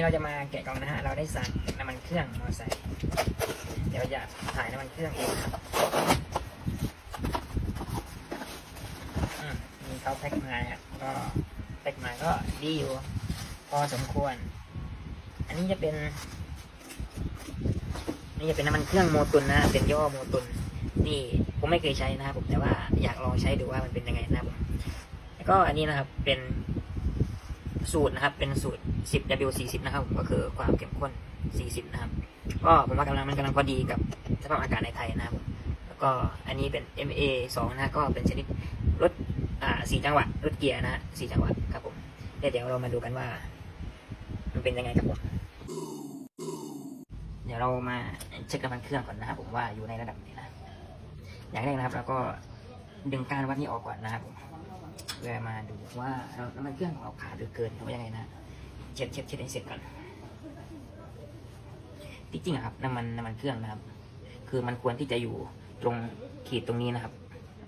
นี้เราจะมาแกะกล่องนะฮะ เราได้สั่งน้ำมันเครื่องมอเตอร์ไซค์เดี๋ยวจะถ่ายน้ำมันเครื่องเองครับอืมมีเขาแพ็คมาฮะก็แพ็คมาก็ดีอยู่ พอสมควร อันนี้จะเป็น นี่จะเป็นน้ำมันเครื่องโมตุนนะ เป็นย่อโมตุน นี่ผมไม่เคยใช้นะครับผม แต่ว่าอยากลองใช้ดูว่ามันเป็นยังไงนะครับผมแล้วก็อันนี้นะครับเป็น สูตรนะครับ เป็นสูตร 10 W 40 นะครับผมก็คือความเข้มข้น 40 นะครับ ก็ผมว่ากำลังมันกำลังพอดีกับสภาพอากาศในไทยนะครับ แล้วก็อันนี้เป็น MA 2 นะก็เป็นชนิดรถอ่าสี่จังหวะรถเกียร์นะฮะสี่จังหวะครับผมเดี๋ยวเดี๋ยวเรามาดูกันว่า มันเป็นยังไงครับผมเดี๋ยวเรามาเช็คน้ำมันเครื่องก่อนนะครับผมว่าอยู่ในระดับไหนนะอย่างแรกนะครับเราก็ดึงการวัดนี้ออกก่อนนะครับผม เพื่อมาดูว่าน้ำมันเครื่องของเราขาดหรือเกินหรือว่ายังไงนะเช็ดเช็ดเช็ดให้เสร็จก่อนที่จริงอะครับน้ำมันน้ำมันเครื่องนะครับ คือมันควรที่จะอยู่ตรงขีดตรงนี้นะครับ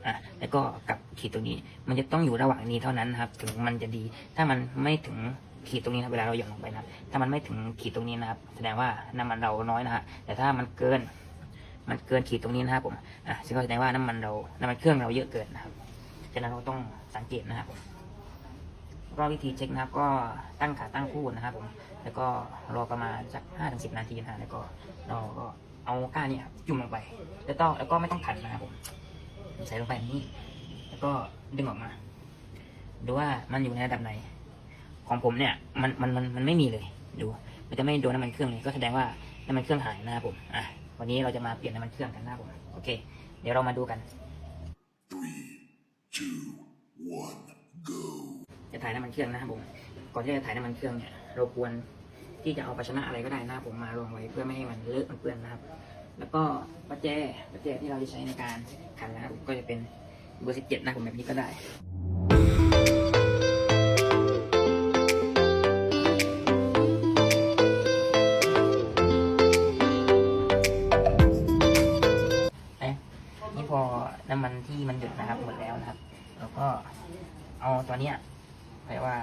อะแล้วก็กับขีดตรงนี้ มันจะต้องอยู่ระหว่างนี้เท่านั้นนะครับ ถึงมันจะดี ถ้ามันไม่ถึงขีดตรงนี้นะเวลาเราหย่อนลงไปนะถ้ามันไม่ถึงขีดตรงนี้นะครับ แสดงว่าน้ำมันเราน้อยนะฮะแต่ถ้ามันเกิน มันเกินขีดตรงนี้นะครับผมอะซึ่งก็แสดงว่าน้ำมันเราน้ำมันเครื่องเราเยอะเกินนะครับ ฉะนั้นเราต้องสังเกตนะครับผมก็วิธีเช็คนะครับ ก็ตั้งขาตั้งคู่นะครับผมแล้วก็รอประมาณสักห้าถึงสิบนาทีนะแล้วก็เราก็เอาก้านเนี่ยครับจุ่มลงไป แล้วต้องแล้วก็ไม่ต้องขัดนะครับผมใส่ลงไปแบบนี้ แล้วก็ดึงออกมา ดูว่ามันอยู่ในระดับไหน ของผมเนี่ย มันมันมันมันไม่มีเลย ดู มันจะไม่โดนน้ำมันเครื่องเลยก็แสดงว่าน้ำมันเครื่องหายนะครับผมอะวันนี้เราจะมาเปลี่ยนน้ำมันเครื่องกันนะครับผมโอเค เดี๋ยวเรามาดูกัน two, one, go. จะถ่ายน้ำมันเครื่องนะครับผม ก่อนที่จะถ่ายน้ำมันเครื่องเนี่ย เราควรที่จะเอาภาชนะอะไรก็ได้นะครับผมมารองไว้เพื่อไม่ให้มันเลอะมันเปื้อนนะครับ แล้วก็ประแจประแจที่เราจะใช้ในการขันนะครับก็จะเป็นเบอร์สิบเจ็ดนะครับผมแบบนี้ก็ได้ น้ำมันที่มันหยุดนะครับหมดแล้วนะครับ แล้วก็เอาตัวเนี้ยเรียกว่า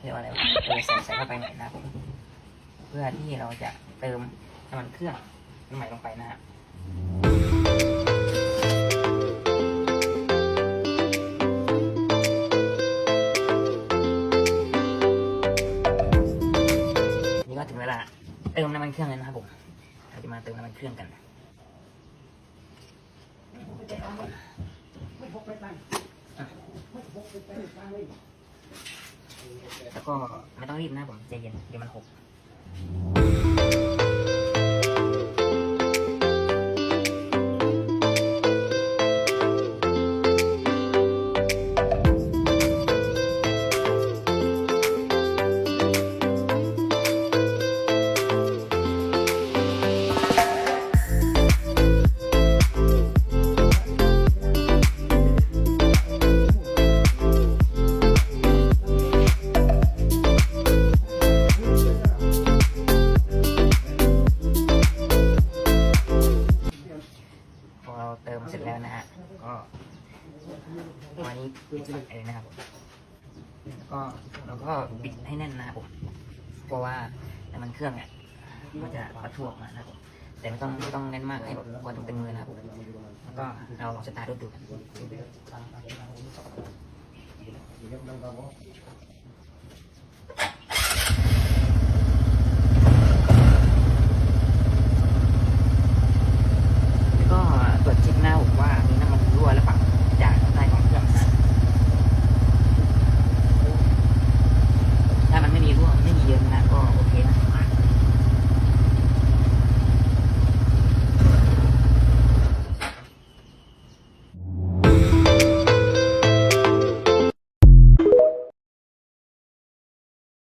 เรียกว่าอะไรเออใส่ใส่เข้าไปใหม่นะครับ เพื่อที่เราจะเติมน้ำมันเครื่องใหม่ลงไปนะฮะนี่ก็ถึงเวลาเติมน้ำมันเครื่องแล้วนะครับผม เราจะมาเติมน้ำมันเครื่องกัน แล้วก็ไม่ต้องรีบนะผมใจเย็นเดี๋ยวมันหก แล้วนะฮะ ก็วันนี้ปิดเองนะครับผมแล้วก็เราก็ปิดให้แน่นนะครับผมเพราะว่าน้ำมันเครื่องเนี่ยมันจะปะทุออกมานะครับผมแต่ไม่ต้องไม่ต้องแน่นมากให้แบบพอตึงๆมือนะครับผมแล้วก็เราสตาร์ทรถดูกัน